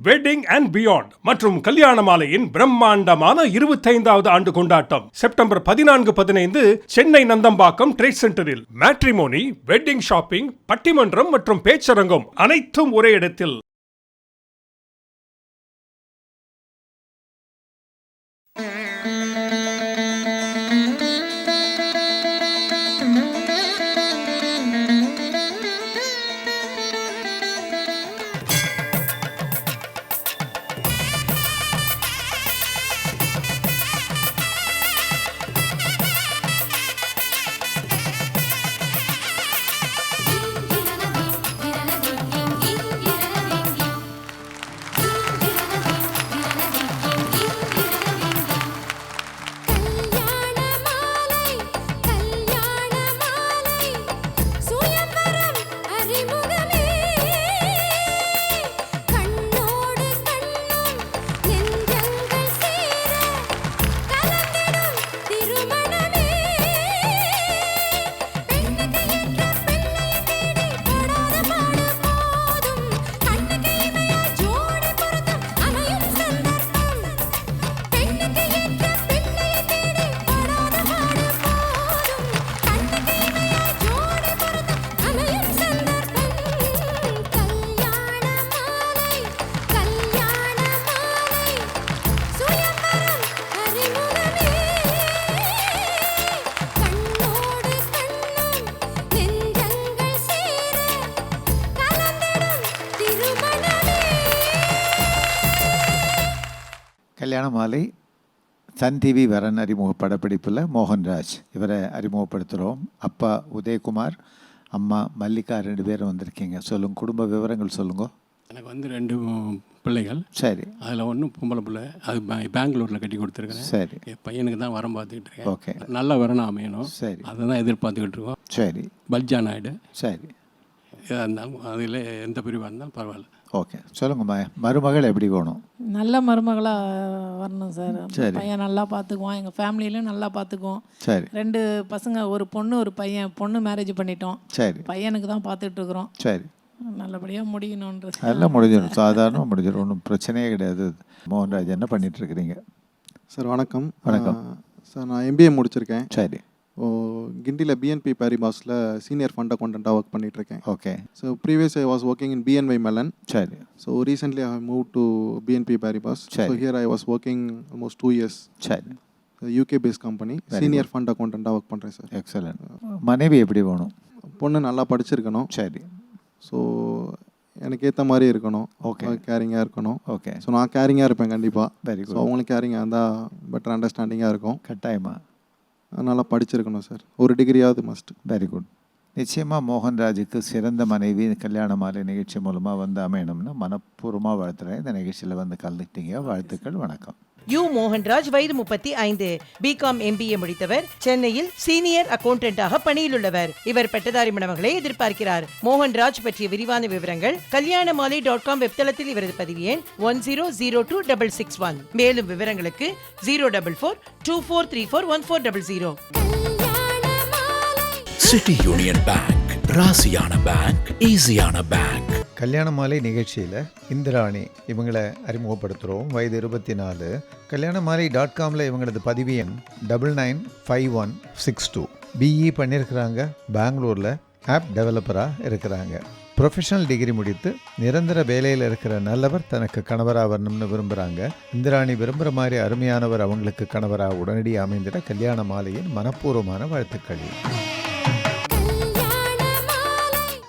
Wedding and beyond மற்றும் கல்யாண மாலையின் பிரம்மாண்டமான இருபத்தைந்தாவது ஆண்டு கொண்டாட்டம். செப்டம்பர் பதினான்கு பதினைந்து சென்னை நந்தம்பாக்கம் ட்ரேட் சென்டரில் மேட்ரிமோனி வெட்டிங் ஷாப்பிங் பட்டிமன்றம் மற்றும் பேச்சரங்கம் அனைத்தும் ஒரே இடத்தில். சன் டிவி வரன் அறிமுக படப்பிடிப்பில்? மோகன்ராஜ். இவரை அறிமுகப்படுத்துகிறோம் அப்பா உதயகுமார் அம்மா மல்லிகா ரெண்டு பேரும் வந்திருக்கீங்க. சொல்லுங்க குடும்ப விவரங்கள் சொல்லுங்க. எனக்கு வந்து ரெண்டு பிள்ளைகள். சரி. அதில் ஒன்றும் பொம்பளை பிள்ளை. அது பெங்களூரில் கட்டி கொடுத்துருக்கேன் சரி. என் பையனுக்கு தான் வரம் பார்த்துக்கிட்டு ஓகே. இருக்கேன் நல்ல வரணும் அமையணும். சரி. அதை தான் எதிர்பார்த்துக்கிட்டு இருக்கோம். சரி. பல்ஜா நாயுடு சரி. எதாக இருந்தாலும் அதில் எந்த பிரிவாக இருந்தாலும் பரவாயில்ல. ஓகே. சொல்லுங்கம்மா மருமகள் எப்படி வேணும் நல்ல மருமகளாக வரணும் சார். சரி. பையன் நல்லா பார்த்துக்குவான் எங்கள் ஃபேமிலியிலும் நல்லா பார்த்துக்குவோம் சரி. ரெண்டு பசங்க ஒரு பொண்ணு ஒரு பையன். பொண்ணு மேரேஜ் பண்ணிட்டோம். சரி. பையனுக்கு தான் பார்த்துட்டு இருக்கிறோம் சரி நல்லபடியாக முடியணுன்றது அதெல்லாம் முடிஞ்சிடும். சாதாரணமாக முடிஞ்சிடும். ஒன்றும் பிரச்சனையே கிடையாது. மோகன்ராஜ் என்ன பண்ணிட்டு இருக்கிறீங்க? சார் வணக்கம். வணக்கம். சார் நான் எம்பிஏ முடிச்சிருக்கேன். சரி. கிண்டியில் பிஎன்பி பாரிபாஸில் சீனியர் ஃபண்ட் அக்கௌண்டண்ட்டாக ஒர்க் பண்ணிகிட்ருக்கேன் okay so previous I was working in BNY Mellon சரி. So recently I move to BNP Paribas so. Here I was working almost two years சரி. UK base company senior fund அக்கௌண்டண்ட்டாக work பண்ணுறேன் sir excellent மனைவி எப்படி வேணும்? பொண்ணு நல்லா படிச்சிருக்கணும். சரி. ஸோ எனக்கு ஏற்ற மாதிரி இருக்கணும். Okay. கேரிங்காக இருக்கணும். ஓகே ஸோ நான் கேரிங்காக இருப்பேன் கண்டிப்பாக வெரி ஸோ குட் அவங்களும் கேரிங்காக இருந்தால் பெட்டர் அண்டர்ஸ்டாண்டிங்காக இருக்கும். கட்டாயமா. நல்லா படிச்சிருக்கணும் சார். ஒரு டிகிரியாவது மஸ்ட் வெரி குட் நிச்சயமாக மோகன்ராஜுக்கு சிறந்த மனைவி கல்யாண மாலை நிகழ்ச்சி மூலமாக வந்து அமையணும்னு மனப்பூர்வமாக வாழ்த்துறேன். இந்த நிகழ்ச்சியில் வந்து கலந்துக்கிட்டீங்க. வாழ்த்துக்கள் வணக்கம். யு மோகன்ராஜ் வயது முப்பத்தி ஐந்து. பிகாம் எம்பிஏ முடித்தவர். சென்னையில் சீனியர் அக்கவுண்டன்டாக பணியில் உள்ளவர் இவர் பட்டதாரி மணமகளை எதிர்பார்க்கிறார். மோகன்ராஜ் பற்றிய விரிவான விவரங்கள் கல்யாண மாலை டாட் காம் வெப்தளத்தில் இவரது பதிவு எண் one zero zero two double six one. மேலும் விவரங்களுக்கு zero double four two four three four one four double zero. City Union Bank ராசியான பேங்க் ஈஸியான பேங்க் கல்யாண மாலை நிகழ்ச்சியில் இந்திராணி இவங்களை அறிமுகப்படுத்துகிறோம் வயது இருபத்தி நாலு கல்யாண மாலை டாட் காமில் இவங்களது பதிவு எண் double nine five one six two BE பண்ணியிருக்கிறாங்க பெங்களூரில் ஆப் டெவலப்பராக இருக்கிறாங்க. ப்ரொஃபஷனல் டிகிரி முடித்து நிரந்தர வேலையில் இருக்கிற நல்லவர் தனக்கு கணவராக வரணும்னு விரும்புகிறாங்க இந்திராணி விரும்புகிற மாதிரி அருமையானவர் அவங்களுக்கு கணவராக உடனடி அமைந்திட கல்யாண மாலையின் மனப்பூர்வமான வாழ்த்துக்கள்.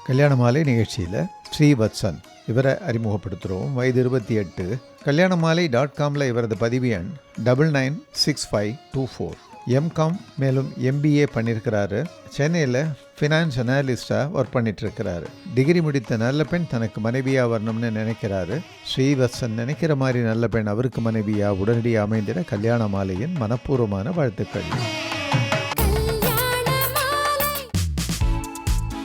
கல்யாண மாலை நிகழ்ச்சியில் ஸ்ரீவத்சன். இவரை அறிமுகப்படுத்துகிறோம் வயது இருபத்தி எட்டு. கல்யாண மாலை டாட் காமில் இவரது பதிவு எண் double nine six five two four MCom மேலும் எம்பிஏ பண்ணியிருக்கிறாரு சென்னையில் ஃபினான்ஸ் அனாலிஸ்டாக ஒர்க் பண்ணிட்டு இருக்கிறாரு டிகிரி முடித்த நல்ல பெண் தனக்கு மனைவியாக வரணும்னு நினைக்கிறாரு. ஸ்ரீவத்சன் நினைக்கிற மாதிரி நல்ல பெண் அவருக்கு மனைவியாக உடனடியாக அமைந்திட கல்யாண மாலையின் மனப்பூர்வமான வாழ்த்துக்கள்.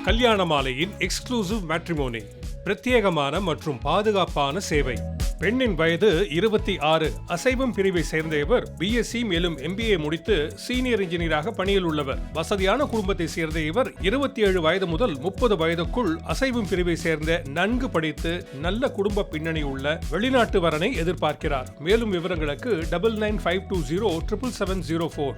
கல்யாண மாலையின் எக்ஸ்க்ளூசிவ் மேட்ரிமோனி பிரத்யேகமான மற்றும் பாதுகாப்பான சேவை. பெண்ணின் வயது இருபத்தி ஆறு. அசைவம் பிரிவை சேர்ந்த இவர் பிஎஸ்சி மேலும் எம்பிஏ முடித்து சீனியர் இன்ஜினியராக பணியில் உள்ளவர். வசதியான குடும்பத்தை சேர்ந்த இவர் இருபத்தி ஏழு வயது முதல் முப்பது வயதுக்குள் அசைவம் பிரிவை சேர்ந்த நன்கு படித்து நல்ல குடும்ப பின்னணி உள்ள வெளிநாட்டு வரனை எதிர்பார்க்கிறார். மேலும் விவரங்களுக்கு double nine five two zero triple seven zero four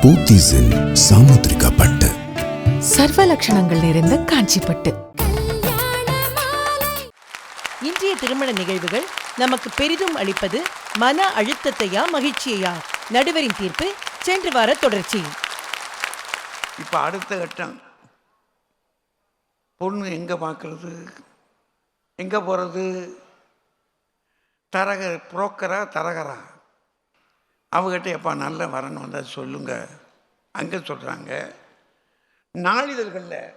மாலை பூத்திஸில் சாமுத்திரிகா பட்டு சர்வ லட்சணங்கள் நிறைந்த மாலை இன்றைய திருமண நிகழ்வுகள் நமக்கு பெரிதும் அளிப்பது மன அழுத்தத்தையா மகிழ்ச்சியையா? நடுவரின் தீர்ப்பு சென்று வார தொடர்ச்சி. இப்போ அடுத்த கட்டம். பொண்ணு எங்கே பார்க்கறது எங்கே போகிறது தரக புரோக்கரா தரகரா? அவங்ககிட்ட எப்பா நல்ல வரணும் வந்தால் சொல்லுங்க. அங்கே சொல்கிறாங்க நாளிதழ்களில்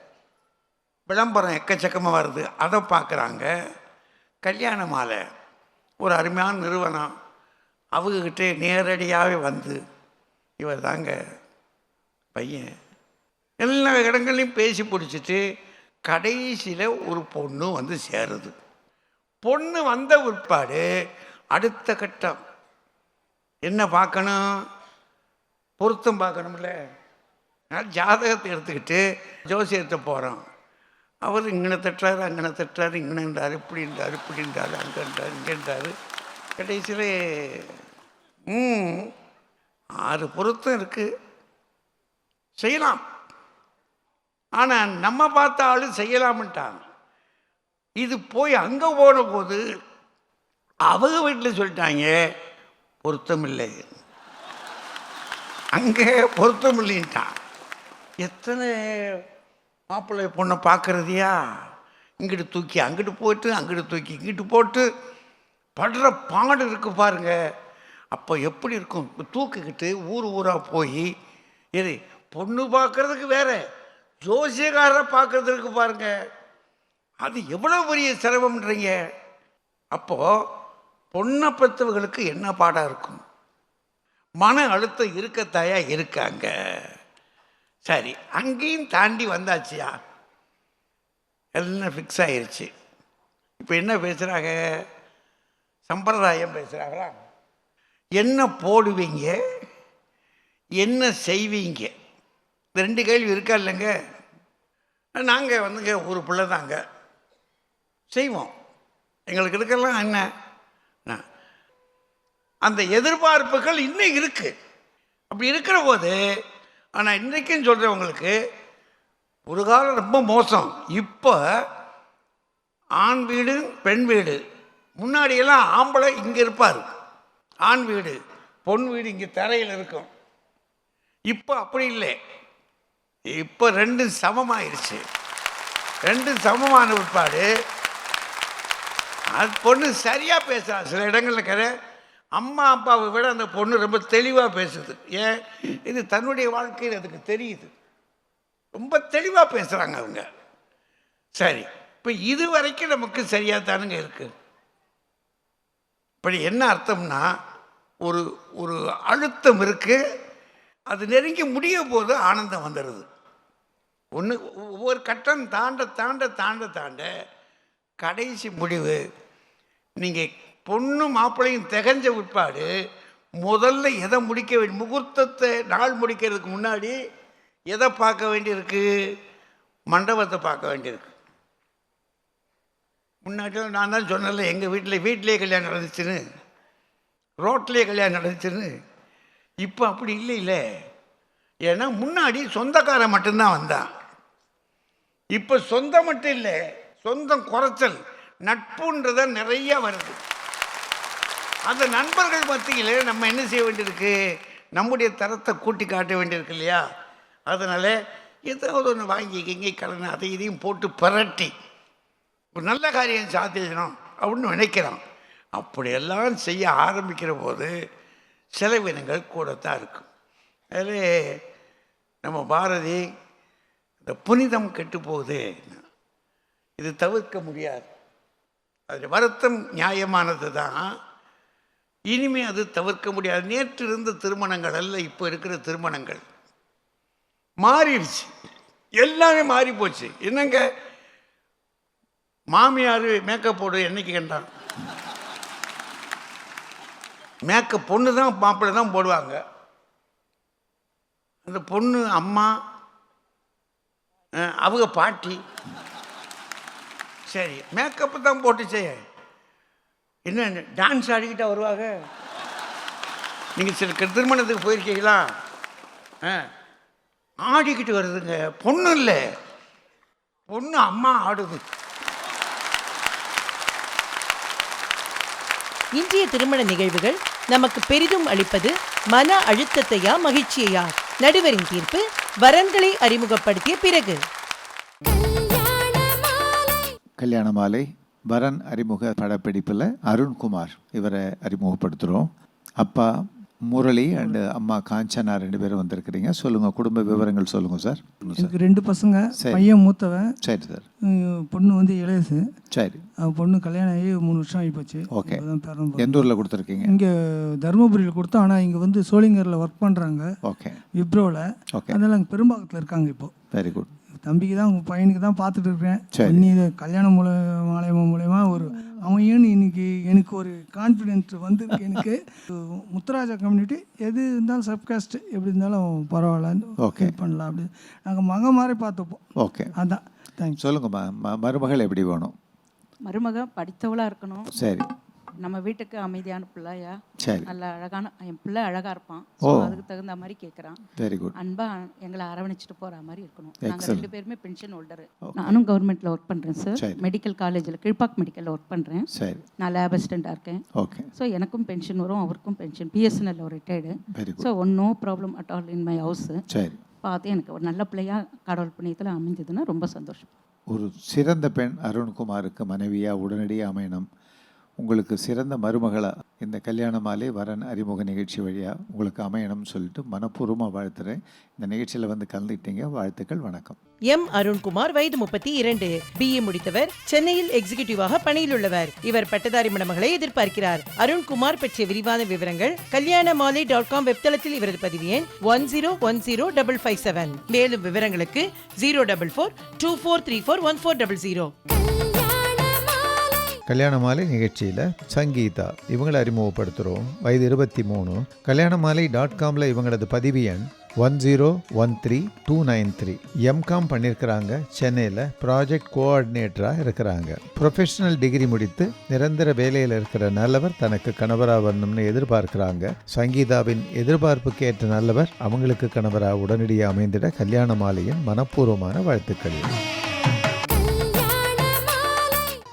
விளம்பரம் எக்கச்சக்கமாக வருது. அதை பார்க்குறாங்க கல்யாண மாலை ஒரு அருமையான நிறுவனம். அவங்கக்கிட்டே நேரடியாகவே வந்து இவர் தாங்க பையன். எல்லா இடங்கள்லையும் பேசி பிடிச்சிட்டு கடைசியில் ஒரு பொண்ணு வந்து சேருது. பொண்ணு வந்த உட்பாடு அடுத்த கட்டம். என்ன பார்க்கணும்? பொருத்தம் பார்க்கணும்ல. நான் ஜாதகத்தை எடுத்துக்கிட்டு ஜோசியத்தை போகிறோம் அவர் இங்கன தட்டுறாரு அங்கன தட்டுறாரு இங்கன இருந்தார் இப்படி இருந்தார் இப்படி இருந்தார் கடைசியில் ம் ஆறு பொருத்தம் இருக்குது செய்யலாம். ஆனால் நம்ம பார்த்த ஆளு செய்யலாம்ட்டாங்க இது போய் அங்கே போன போது அவங்க வீட்டில் சொல்லிட்டாங்க பொருத்தம் இல்லை அங்கே பொருத்தம் இல்லைன்ட்டான் எத்தனை மாப்பிள்ளை பொண்ணை பார்க்குறதையா? இங்கிட்டு தூக்கி அங்கிட்டு போட்டு அங்கிட்டு தூக்கி இங்கிட்டு போட்டு படுற பாடு இருக்கு பாருங்க. அப்போ எப்படி இருக்கும்? தூக்கிக்கிட்டு ஊர் ஊராக போய் இது பொண்ணு பார்க்குறதுக்கு வேற ஜோசியக்காரரை பார்க்குறதுக்கு பாருங்க. அது எவ்வளோ பெரிய சிரமம்ன்றீங்க. அப்போது பொண்ணை பெற்றவர்களுக்கு என்ன பாடம் இருக்கும்? மன அழுத்தம் இருக்கத்தாயா இருக்காங்க? சரி அங்கேயும் தாண்டி வந்தாச்சியா? எல்லாம் ஃபிக்ஸ் ஆயிடுச்சு இப்போ என்ன பேசுகிறாங்க சம்பிரதாயம் பேசுகிறாங்களா என்ன போடுவீங்க? என்ன செய்வீங்க? இந்த ரெண்டு கேள்வி இருக்கா இல்லைங்க? நாங்கள் வந்துங்க ஒரு பிள்ளை தாங்க செய்வோம். எங்களுக்கு இருக்கலாம் என்ன? அந்த எதிர்பார்ப்புகள் இன்னும் இருக்குது அப்படி இருக்கிற போது ஆனால் இன்றைக்கும் சொல்கிறேன் உங்களுக்கு ஒரு காலம் ரொம்ப மோசம். இப்போ ஆண் வீடு பெண் வீடு. முன்னாடியெல்லாம் ஆம்பளை இங்கே இருப்பார். ஆண் வீடு பொன் வீடு இங்கே தரையில் இருக்கும். இப்போ அப்படி இல்லை. இப்போ ரெண்டும் சமமாயிருச்சு. ரெண்டும் சமமான பிற்பாடு அது பொண்ணு சரியாக பேசுகிறா சில இடங்களில் கரை அம்மா அப்பாவை விட அந்த பொண்ணு ரொம்ப தெளிவாக பேசுது. ஏன்? இது தன்னுடைய வாழ்க்கையில் அதுக்கு தெரியுது. ரொம்ப தெளிவாக பேசுகிறாங்க அவங்க. சரி. இப்போ இது வரைக்கும் நமக்கு சரியாக தானுங்க இருக்குது இப்படி என்ன அர்த்தம்னா ஒரு ஒரு அழுத்தம் இருக்குது அது நெருங்கி முடிய போது ஆனந்தம் வந்துடுது ஒன்று ஒவ்வொரு கட்டம் தாண்ட தாண்ட தாண்ட தாண்ட கடைசி முடிவு. நீங்கள் பொண்ணு மாப்பிள்ளையும் திகஞ்ச உட்பாடு முதல்ல எதை முடிக்க வேண்டிய முகூர்த்தத்தை நாள் முடிக்கிறதுக்கு முன்னாடி எதை பார்க்க வேண்டியிருக்கு? மண்டபத்தை பார்க்க வேண்டியிருக்கு. முன்னாடி நான் தான் சொன்னல எங்கள் வீட்டில் வீட்டிலேயே கல்யாணம் நடந்துச்சுன்னு. ரோட்லேயே கல்யாணம் நடந்துச்சுன்னு. இப்போ அப்படி இல்லை இல்லை ஏன்னா முன்னாடி சொந்தக்காரன் மட்டும்தான் வந்தான். இப்போ சொந்தம் மட்டும் இல்லை. சொந்தம் குறைச்சல் நட்புன்றத நிறைய வருது. அந்த நண்பர்கள் மத்தியில் நம்ம என்ன செய்ய வேண்டியிருக்கு? நம்முடைய தரத்தை கூட்டி காட்ட வேண்டியிருக்கு இல்லையா? அதனால் ஏதாவது ஒன்று வாங்கிக்கிங்க கலந்து அதை இதையும் போட்டு பிரட்டி ஒரு நல்ல காரியம் சாத்தியணும் அப்படின்னு நினைக்கிறான் அப்படியெல்லாம் செய்ய ஆரம்பிக்கிற போது செலவினங்கள் கூடத்தான் இருக்கும். அதில் நம்ம பாரதி இந்த புனிதம் கெட்டு போகுது. இது தவிர்க்க முடியாது. அது வருத்தம் நியாயமானது தான் இனிமே அது தவிர்க்க முடியாது. நேற்று இருந்த திருமணங்கள் அல்ல இப்போ இருக்கிற திருமணங்கள். மாறிடுச்சு. எல்லாமே மாறி போச்சு என்னங்க? மாமியார் மேக்கப் போடு என்னைக்கு கண்டான்? மேக்கப் பொண்ணு தான் மாப்பிள்ளை தான் போடுவாங்க. அந்த பொண்ணு அம்மா அவங்க பாட்டி சரி மேக்கப்பு தான் போட்டுச்சே. என்ன டான்ஸ் ஆடிக்கிட்டா வருவாங்க? நீங்கள் சில திருமணத்துக்கு போயிருக்கீங்களா? ஆ ஆடிக்கிட்டு வருதுங்க. பொண்ணு இல்லை. பொண்ணு அம்மா ஆடுது. இன்றைய திருமண நிகழ்வுகள் நமக்கு பெரிதும் அளிப்பது மன அழுத்தத்தையா மகிழ்ச்சியையா? நடுவரின் தீர்ப்பு வரன்களை அறிமுகப்படுத்திய பிறகு. கல்யாண மாலை வரன் அறிமுக படப்பிடிப்பில் அருண்குமார் இவரை அறிமுகப்படுத்துகிறோம். அப்பா முரளி அண்டு அம்மா காஞ்சனா ரெண்டு பேரும் வந்திருக்கிறீங்க. சொல்லுங்கள் குடும்ப விவரங்கள் சொல்லுங்கள் சார். எனக்கு ரெண்டு பசங்க. பையன் மூத்தவன். சரி சார். பொண்ணு வந்து இளையசு சரி. பொண்ணு கல்யாணம் ஆகி மூணு வருஷம் ஆகி போச்சு ஓகே. எந்த ஊரில் கொடுத்துருக்கீங்க? இங்கே தருமபுரியில் கொடுத்தோம். ஆனால் இங்கே வந்து சோளிங்கரில் ஒர்க் பண்ணுறாங்க ஓகே. விப்ரோவில் ஓகே. அதனால அங்கே பெரும்பாக்கத்தில் இருக்காங்க இப்போ. வெரி குட் தம்பிக்கு தான் உங்கள் பையனுக்கு தான் பார்த்துட்டு இருக்கிறேன் கல்யாணம் மூல மாலையமா மூலயமா ஒரு அவன் ஏன்னு இன்னைக்கு எனக்கு ஒரு கான்ஃபிடென்ட் வந்திருக்கு எனக்கு. முத்துராஜா கம்யூனிட்டி எது இருந்தாலும் சப்காஸ்ட் எப்படி இருந்தாலும் பரவாயில்ல Okay. ஹெல்ப் பண்ணலாம் அப்படி. நாங்கள் மக மாதிரி பார்த்துப்போம். ஓகே அதான். தேங்க்ஸ் சொல்லுங்கம்மா மருமகள் எப்படி வேணும்? மருமக படித்தவளாக இருக்கணும். சரி. நம்ம வீட்டுக்கு அமைதியான பிள்ளையா? சரி. நல்ல அழகான என் பிள்ளை அழகாக இருப்பான். அதுக்கு தகுந்த மாதிரி கேட்குறான் வெரி குட் அன்பா எங்களை அரவணைச்சிட்டு போகிற மாதிரி இருக்கணும். Excellent. ரெண்டு பேருமே பென்ஷன் ஹோல்டர் நானும் கவர்மெண்ட்டில் ஒர்க் பண்ணுறேன் சார். மெடிக்கல் காலேஜில் கீழ்பாக் மெடிக்கலில் ஒர்க் பண்ணுறேன் சரி. நான் லேப் அசிஸ்டண்ட்டாக இருக்கேன். ஓகே ஸோ எனக்கும் பென்ஷன் வரும் அவருக்கும் pension BSNL retired very so one no problem at all in my house சரி. பார்த்து எனக்கு ஒரு நல்ல பிள்ளையாக கடவுள் புண்ணியத்தில் அமைஞ்சதுன்னா ரொம்ப சந்தோஷம். ஒரு சிறந்த பெண் அருண்குமாருக்கு மனைவியாக உடனடியாக அமையணும். உங்களுக்கு சிறந்த மருமகளா இந்த கல்யாண மாலை வரன் அறிமுக நிகழ்ச்சி வழியாக உங்களுக்கு அமையணும்னு சொல்லிட்டு மனப்பூர்வமாக வாழ்த்துறேன். இந்த நிகழ்ச்சியில் வந்து கலந்துக்கிட்டீங்க. வாழ்த்துக்கள் வணக்கம். எம் அருண்குமார் வயது முப்பத்தி இரண்டு. பிஏ முடித்தவர் சென்னையில் எக்ஸிகியூட்டிவாக பணியில் உள்ளவர் இவர் பட்டதாரி மணமகளை எதிர்பார்க்கிறார். அருண்குமார் பற்றிய விரிவான விவரங்கள் கல்யாண மாலை டாட் காம் வெப்தளத்தில் இவரது பதிவு எண் one zero one zero double five seven. மேலும் விவரங்களுக்கு zero double four two four three four one four double zero. Kalyana Maalai நிகழ்ச்சியில் சங்கீதா இவங்களை அறிமுகப்படுத்துகிறோம் வயது இருபத்தி மூணு. கல்யாண மாலை டாட் காமில் இவங்களது பதிவு எண் one zero one three two nine three MCom பண்ணியிருக்கிறாங்க சென்னையில் ப்ராஜெக்ட் கோஆர்டினேட்டராக இருக்கிறாங்க. ப்ரொஃபஷனல் டிகிரி முடித்து நிரந்தர வேலையில் இருக்கிற நல்லவர் தனக்கு கணவராக வரணும்னு எதிர்பார்க்கிறாங்க. சங்கீதாவின் எதிர்பார்ப்புக்கு ஏற்ற நல்லவர் அவங்களுக்கு கணவராக உடனடியாக அமைந்திட கல்யாண மாலையின் மனப்பூர்வமான வாழ்த்துக்கள்.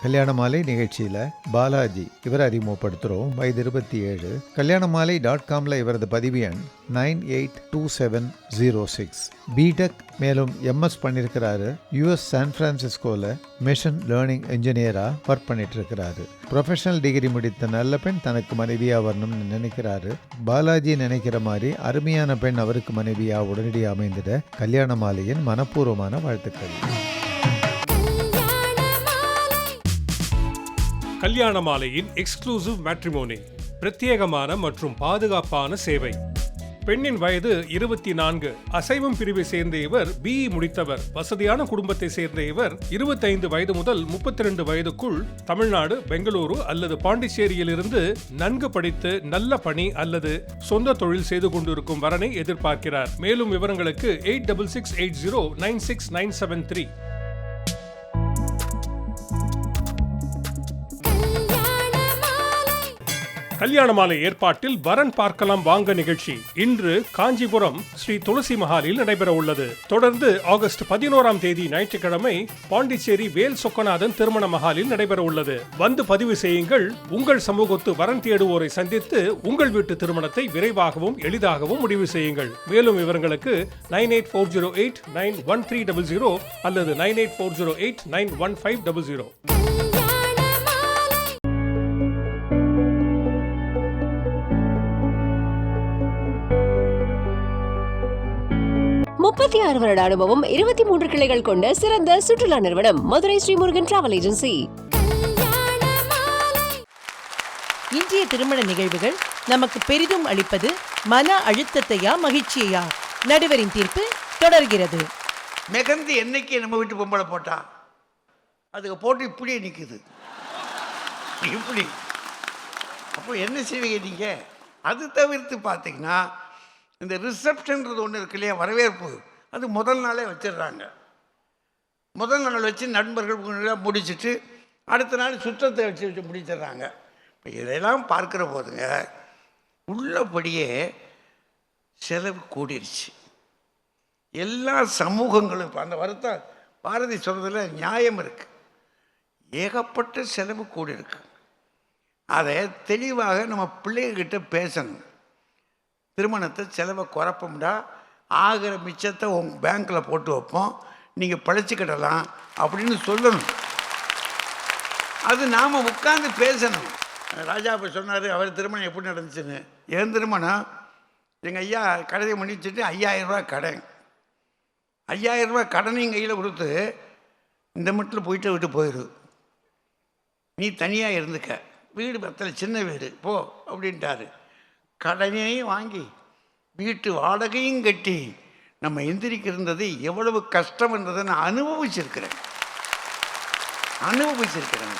கல்யாண மாலை நிகழ்ச்சியில் பாலாஜி இவரை அறிமுகப்படுத்துகிறோம் வயது இருபத்தி ஏழு. கல்யாண மாலை டாட் காமில் இவரது பதிவு எண் nine eight two seven zero six. BTech மேலும் எம்எஸ் பண்ணியிருக்கிறாரு யூஎஸ் சான் ஃப்ரான்சிஸ்கோவில் மிஷன் லேர்னிங் இன்ஜினியராக ஒர்க் பண்ணிட்டு இருக்கிறாரு ப்ரொஃபஷனல் டிகிரி முடித்த நல்ல பெண் தனக்கு மனைவியாக வரணும்னு நினைக்கிறாரு. பாலாஜி நினைக்கிற மாதிரி அருமையான பெண் அவருக்கு மனைவியாக உடனடியாக அமைந்திட கல்யாண மாலையின் மனப்பூர்வமான வாழ்த்துக்கள். கல்யாண மாலையின் எக்ஸ்க்ளூசிவ் மேட்ரிமோனி பிரத்யேகமான மற்றும் பாதுகாப்பான சேவை. பெண்ணின் வயது இருபத்தி நான்கு அசைவம் பிரிவை சேர்ந்த இவர் பிஇ முடித்தவர். வசதியான குடும்பத்தை சேர்ந்த இவர் இருபத்தைந்து வயது முதல் முப்பத்தி ரெண்டு வயதுக்குள் தமிழ்நாடு பெங்களூரு அல்லது பாண்டிச்சேரியிலிருந்து நன்கு படித்து நல்ல பணி அல்லது சொந்த தொழில் செய்து கொண்டிருக்கும் வரனை எதிர்பார்க்கிறார். மேலும் விவரங்களுக்கு eight double six eight zero nine six nine seven three Kalyana Maalai ஏற்பாட்டில் வரன் பார்க்கலாம் வாங்க நிகழ்ச்சி. இன்று காஞ்சிபுரம் ஸ்ரீ துளசி மஹாலில் நடைபெற உள்ளது. தொடர்ந்து ஆகஸ்ட் பதினோராம் தேதி ஞாயிற்றுக்கிழமை பாண்டிச்சேரி வேல் சொக்கநாதன் திருமண மஹாலில் நடைபெற உள்ளது. வந்து பதிவு செய்யுங்கள். உங்கள் சமூகத்து வரன் தேடுவோரை சந்தித்து உங்கள் வீட்டு திருமணத்தை விரைவாகவும் எளிதாகவும் முடிவு செய்யுங்கள். மேலும் விவரங்களுக்கு nine eight four zero eight nine one three double zero அல்லது nine eight four zero eight nine one five double zero. முப்பத்தி ஆறு வருட அனுபவம் இருபத்தி மூன்று கிளைகள் கொண்ட சிறந்த சுற்றுலா நிறுவனம் மதுரை ஸ்ரீமுருகன் டிராவல் ஏஜென்சி. இன்றைய திருமண நிகழ்வுகள் நமக்கு பெரிதும் அளிப்பது மன அழுத்தத்தையா மகிழ்ச்சியையா? நடுவரின் தீர்ப்பு தொடர்கிறது. மெகந்தி என்னைக்கு நம்ம வீட்டு பொம்பளை போட்டா? அதுக்கு போட்டு இப்படியே நிற்குது இப்படி. அப்போ என்ன செய்வீங்க நீங்கள் அது தவிர்த்து பார்த்தீங்கன்னா இந்த ரிசப்ஷன்றது ஒன்று இருக்கு இல்லையா? வரவேற்பு. அது முதல் நாளே வச்சிடுறாங்க. முதல் நாள் வச்சு நண்பர்கள் முடிச்சிட்டு அடுத்த நாள் சுற்றத்தை வச்சு வச்சு முடிச்சிடுறாங்க. இப்போ இதெல்லாம் பார்க்குற போதுங்க உள்ளபடியே செலவு கூடிருச்சு. எல்லா சமூகங்களும் இப்போ அந்த வருத்தம் பாரதி சொல்கிறதுல நியாயம் இருக்குது ஏகப்பட்ட செலவு கூடியிருக்கு. அதை தெளிவாக நம்ம பிள்ளைகிட்ட பேசணும். திருமணத்தை செலவை குறைப்போம்டா. ஆகிற மிச்சத்தை உங்கள் பேங்க்கில் போட்டு வைப்போம். நீங்கள் பழச்சிக்கிடலாம் அப்படின்னு சொல்லணும். அது நாம் உட்காந்து பேசணும். ராஜா இப்போ சொன்னார் அவர் திருமணம் எப்படி நடந்துச்சுன்னு. என் திருமணம் எங்கள் ஐயா கடையை முடிச்சுட்டு ஐயாயிரரூபா கடன். ஐயாயிரரூபா கடனையும் கையில் கொடுத்து இந்த மட்டில் போயிட்டு விட்டு போயிடு நீ தனியாக இருந்துக்க. வீடு பத்தலை சின்ன வீடு. போ அப்படின்ட்டாரு. கடனையும் வாங்கி வீட்டு வாடகையும் கட்டி நம்ம எந்திரிக்கிறது எவ்வளவு கஷ்டம் என்றதை நான் அனுபவிச்சிருக்கிறேன். அனுபவிச்சிருக்கிறேன்.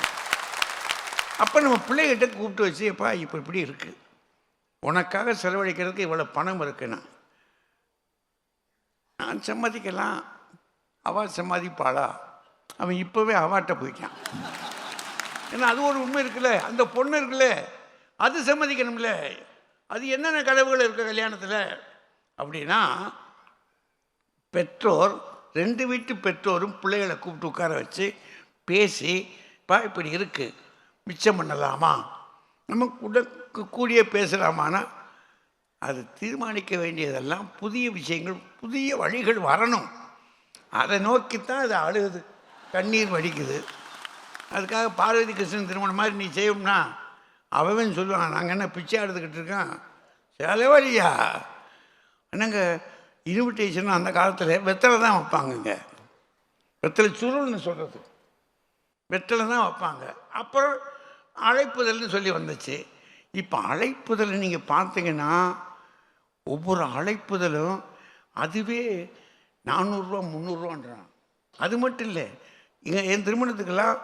அப்போ நம்ம பிள்ளைகிட்ட கூப்பிட்டு வச்சு எப்பா இப்போ இப்படி இருக்குது உனக்காக செலவழிக்கிறதுக்கு இவ்வளோ பணம் இருக்குண்ணா நான் சம்மதிக்கலாம். அவள் சம்மதிப்பாளா? அவன் இப்போவே அவாட்ட போயிட்டான். ஏன்னா அது ஒரு உண்மை இருக்குல்ல. அந்த பொண்ணு இருக்குல்ல. அது சம்மதிக்கணும்ல. அது என்னென்ன கனவுகள் இருக்குது கல்யாணத்தில்? அப்படின்னா பெற்றோர் ரெண்டு வீட்டு பெற்றோரும் பிள்ளைகளை கூப்பிட்டு உட்கார வச்சு பேசி பா இப்படி இருக்குது மிச்சம் பண்ணலாமா? நம்ம உடக்கு கூடிய பேசலாமான்னா அது தீர்மானிக்க வேண்டியதெல்லாம் புதிய விஷயங்கள் புதிய வழிகள் வரணும். அதை நோக்கித்தான் அது அழுகுது. கண்ணீர் வடிக்குது. அதுக்காக பார்வதி கிருஷ்ணன் திருமணம் மாதிரி நீ செய்யணும்னா அவன் சொல்லுவான் நாங்கள் என்ன பிச்சை எடுத்துக்கிட்டு இருக்கோம்? செலவழியா என்னங்க இன்விடேஷன் அந்த காலத்தில் வெத்தலை தான் வைப்பாங்கங்க. வெத்தலை சுருள்னு சொல்கிறது வெத்தலை தான் வைப்பாங்க. அப்புறம் அழைப்புதல்னு சொல்லி வந்துச்சு. இப்போ அழைப்புதல் நீங்கள் பார்த்தீங்கன்னா ஒவ்வொரு அழைப்புதலும் அதுவே நானூறுரூவா முந்நூறுரூவான்றான் அது மட்டும் இல்லை இங்கே என் திருமணத்துக்கெல்லாம்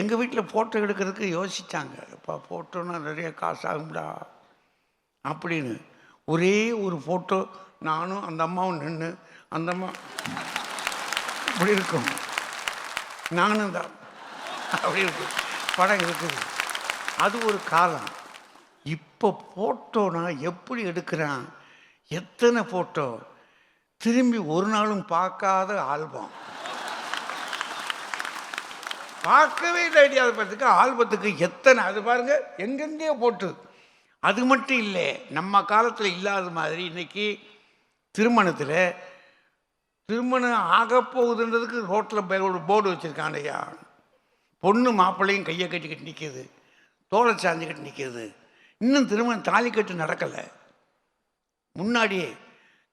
எங்கள் வீட்டில் ஃபோட்டோ எடுக்கிறதுக்கு யோசித்தாங்க இப்போ ஃபோட்டோன்னா நிறைய காசு ஆகும்டா அப்படின்னு. ஒரே ஒரு ஃபோட்டோ நானும் அந்த அம்மாவும் நின்று அந்த அம்மா இப்படி இருக்கும். நானும் தான். அப்படி இருக்கும். படம் இருக்குது. அது ஒரு காலம். இப்போ ஃபோட்டோனா எப்படி எடுக்கிறான்? எத்தனை ஃபோட்டோ திரும்பி ஒரு நாளும் பார்க்காத ஆல்பம். பார்க்கவே இல்லை ஐடியாபத்துக்கு ஆல்பத்துக்கு எத்தனை அது பாருங்க எங்கெங்கேயோ போட்டு. அது மட்டும் இல்லை நம்ம காலத்தில் இல்லாத மாதிரி இன்னைக்கு திருமணத்தில் திருமணம் ஆகப்போகுதுன்றதுக்கு ரோட்டில் ஒரு போர்டு வச்சுருக்கான் ஐயா. பொண்ணு மாப்பிள்ளையும் கையை கட்டிக்கிட்டு நிற்கிது தோலை சாஞ்சிக்கிட்டு நிற்கிது இன்னும் திருமணம் தாலி கட்டு நடக்கலை. முன்னாடியே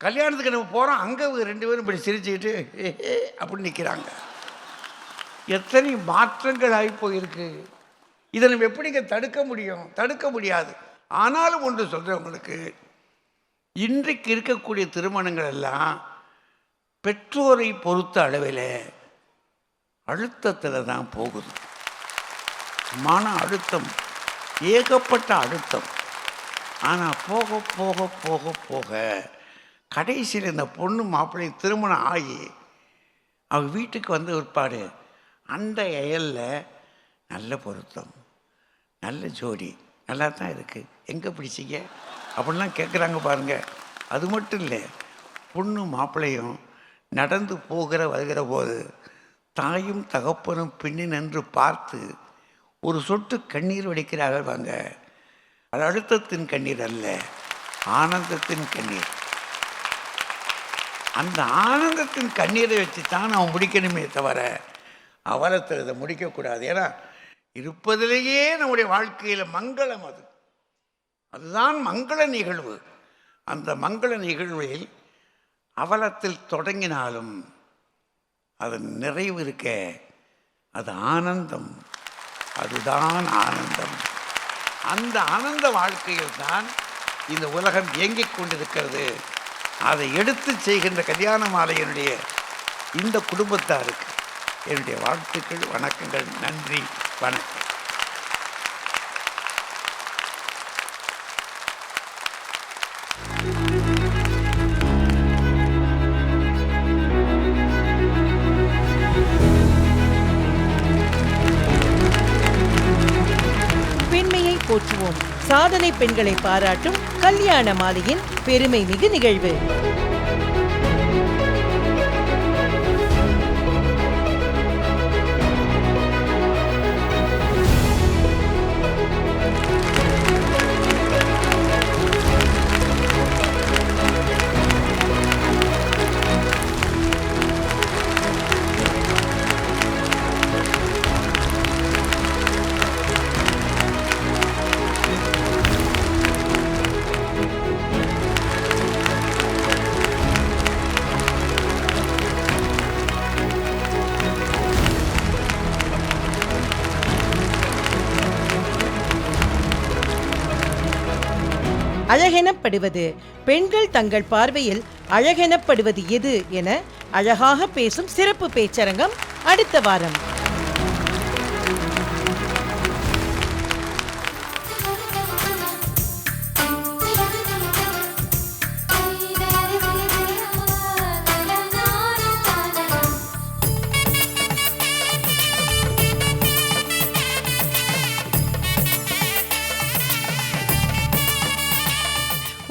கல்யாணத்துக்கு நம்ம போகிறோம் அங்கே ரெண்டு பேரும் இப்படி சிரிச்சுக்கிட்டு அப்படின்னு நிற்கிறாங்க எத்தனை மாற்றங்கள் ஆகி போயிருக்கு. இதை நம்ம எப்படிங்க தடுக்க முடியும்? தடுக்க முடியாது. ஆனாலும் ஒன்று சொல்கிறேன் உங்களுக்கு. இன்றைக்கு இருக்கக்கூடிய திருமணங்கள் எல்லாம் பெற்றோரை பொறுத்த அளவில் அழுத்தத்தில் தான் போகுது. மன அழுத்தம் ஏகப்பட்ட அழுத்தம். ஆனால் போக போக போக போக கடைசியில் இந்த பொண்ணு மாப்பிள்ளை திருமணம் ஆகி அவங்க வீட்டுக்கு வந்து விற்பாடு அந்த எயலில் நல்ல பொருத்தம் நல்ல ஜோடி நல்லா தான் இருக்குது எங்கே பிடிச்சிங்க? அப்படிலாம் கேட்குறாங்க பாருங்கள் அது மட்டும் இல்லை பொண்ணு மாப்பிள்ளையும் நடந்து போகிற வருகிற போது தாயும் தகப்பனும் பின்னி நின்று பார்த்து ஒரு சொட்டு கண்ணீர் வடிக்கிறார்கள் வாங்க அது அழுத்தத்தின் கண்ணீர் அல்ல ஆனந்தத்தின் கண்ணீர். அந்த ஆனந்தத்தின் கண்ணீரை வச்சு தான் அவன் பிடிக்கணுமே தவிர அவலத்தில் இதை முடிக்கக்கூடாது. ஏன்னா இருப்பதிலேயே நம்முடைய வாழ்க்கையில் மங்களம் அது. அதுதான் மங்கள நிகழ்வு. அந்த மங்கள நிகழ்வில் அவலத்தில் தொடங்கினாலும் அதன் நிறைவு இருக்க. அது ஆனந்தம். அதுதான் ஆனந்தம். அந்த ஆனந்த வாழ்க்கையில் தான் இந்த உலகம் இயங்கிக் கொண்டிருக்கிறது. அதை எடுத்து செய்கின்ற கல்யாண மாலையினுடைய இந்த குடும்பத்தாருக்கு என்னுடைய வாழ்த்துக்கள் வணக்கங்கள் நன்றி வணக்கம். பெண்மையை போற்றுவோம். சாதனை பெண்களை பாராட்டும் கல்யாண மாலையின் பெருமை மிகு நிகழ்வு. அழகெனப்படுவது. பெண்கள் தங்கள் பார்வையில் அழகெனப்படுவது எது என அழகாக பேசும் சிறப்பு பேச்சரங்கம் அடுத்த வாரம்.